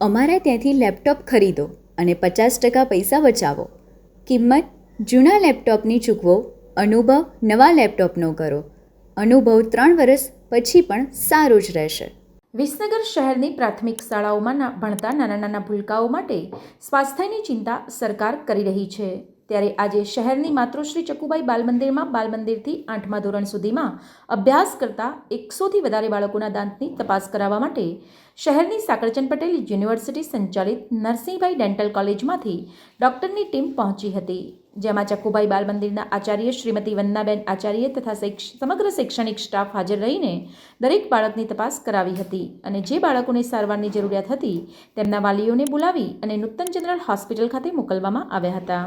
અમારા ત્યાંથી લેપટોપ ખરીદો અને પચાસ ટકા પૈસા બચાવો. કિંમત, જૂના લેપટોપની ચૂકવો, અનુભવ, નવા લેપટોપનો કરો. અનુભવ ત્રણ વર્ષ પછી પણ સારો જ રહેશે. વિસનગર શહેરની પ્રાથમિક શાળાઓમાં ભણતા નાના નાના ભૂલકાઓ માટે સ્વાસ્થ્યની ચિંતા સરકાર કરી રહી છે. ત્યારે આજે શહેરની માતૃશ્રી ચકુબાઈ બાલમંદિરમાં બાલમંદિરથી બાલ મંદિરથી આઠમા ધોરણ સુધીમાં અભ્યાસ કરતા એકસોથી વધારે બાળકોના દાંતની તપાસ કરાવવા માટે શહેરની સાકરચંદ પટેલ યુનિવર્સિટી સંચાલિત નરસિંહભાઈ ડેન્ટલ કોલેજમાંથી ડૉક્ટરની ટીમ પહોંચી હતી, જેમાં ચકુભાઈ બાલમંદિરના આચાર્ય શ્રીમતી વંદનાબેન આચાર્ય તથા સમગ્ર શૈક્ષણિક સ્ટાફ હાજર રહીને દરેક બાળકની તપાસ કરાવી હતી અને જે બાળકોને સારવારની જરૂરિયાત હતી તેમના વાલીઓને બોલાવી અને નૂતન જનરલ હોસ્પિટલ ખાતે મોકલવામાં આવ્યા હતા.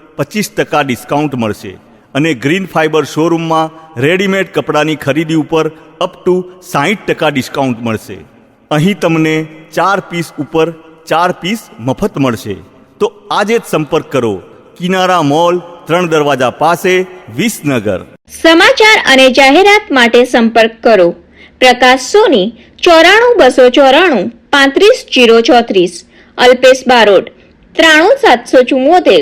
પચીસ ટકા ડિસ્કાઉન્ટ મળશે અને ગ્રીન ફાઇબર શોરૂમમાં રેડીમેડ કપડાની ખરીદી ઉપર અપ ટુ સાહીઠ ટકા ડિસ્કાઉન્ટ મળશે. અહીં તમને ચાર પીસ ઉપર ચાર પીસ મફત મળશે. તો આજે જ સંપર્ક કરો. કિનારા મોલ, ત્રણ દરવાજા પાસે, વિસનગર. સમાચાર અને જાહેરાત માટે સંપર્ક કરો. પ્રકાશ સોની, ચોરાણું બસો ચોરાણું, પાંત્રીસ જીરો ચોત્રીસ. અલ્પેશ બારોટ, ત્રાણું સાતસો ચુમ્મોતેર